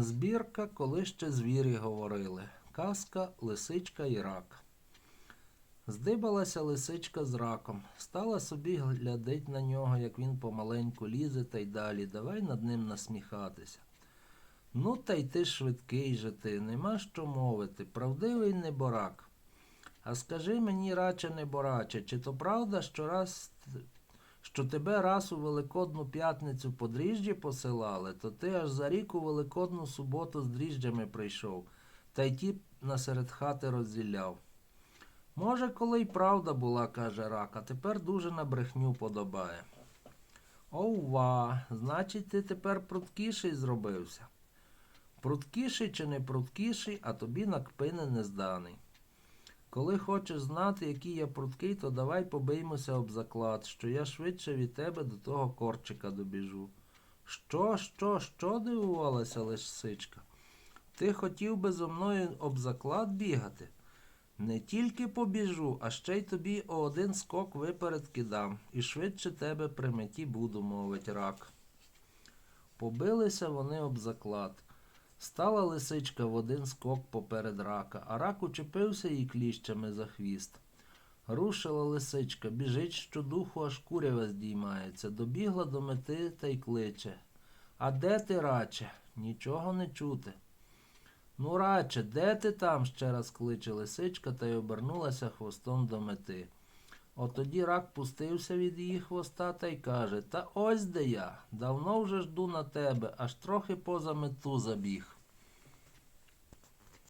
Збірка, коли ще звірі говорили. Казка, лисичка і рак. Здибалася лисичка з раком. Стала собі глядить на нього, як він помаленьку лізе, та й далі. Давай над ним насміхатися. Ну, та й ти швидкий же ти, нема що мовити, правдивий неборак. А скажи мені, раче небораче, чи то правда, що раз що тебе раз у Великодну п'ятницю по дріжджі посилали, то ти аж за рік у Великодну суботу з дріжджами прийшов, та й ті насеред хати розділяв. Може, коли й правда була, каже рак, а тепер дуже на брехню подобає. Ова, значить, ти тепер пруткіший зробився. Пруткіший чи не пруткіший, а тобі на кпини не зданий. Коли хочеш знати, який я пруткий, то давай побиймося об заклад, що я швидше від тебе до того корчика добіжу. Що, що, що? дивувалася лисичка. Ти хотів би зо мною об заклад бігати? Не тільки побіжу, а ще й тобі о один скок виперед кидам, і швидше тебе при меті буду, мовить рак. Побилися вони об заклад. Стала лисичка в один скок поперед рака, а рак учепився їй кліщами за хвіст. Рушила лисичка, біжить щодуху, аж курява здіймається, добігла до мети та й кличе. А де ти, раче? Нічого не чути. Ну, раче, де ти там? ще раз кличе лисичка та й обернулася хвостом до мети. От тоді рак пустився від її хвоста та й каже: Та ось де я. Давно вже жду на тебе, аж трохи поза мету забіг.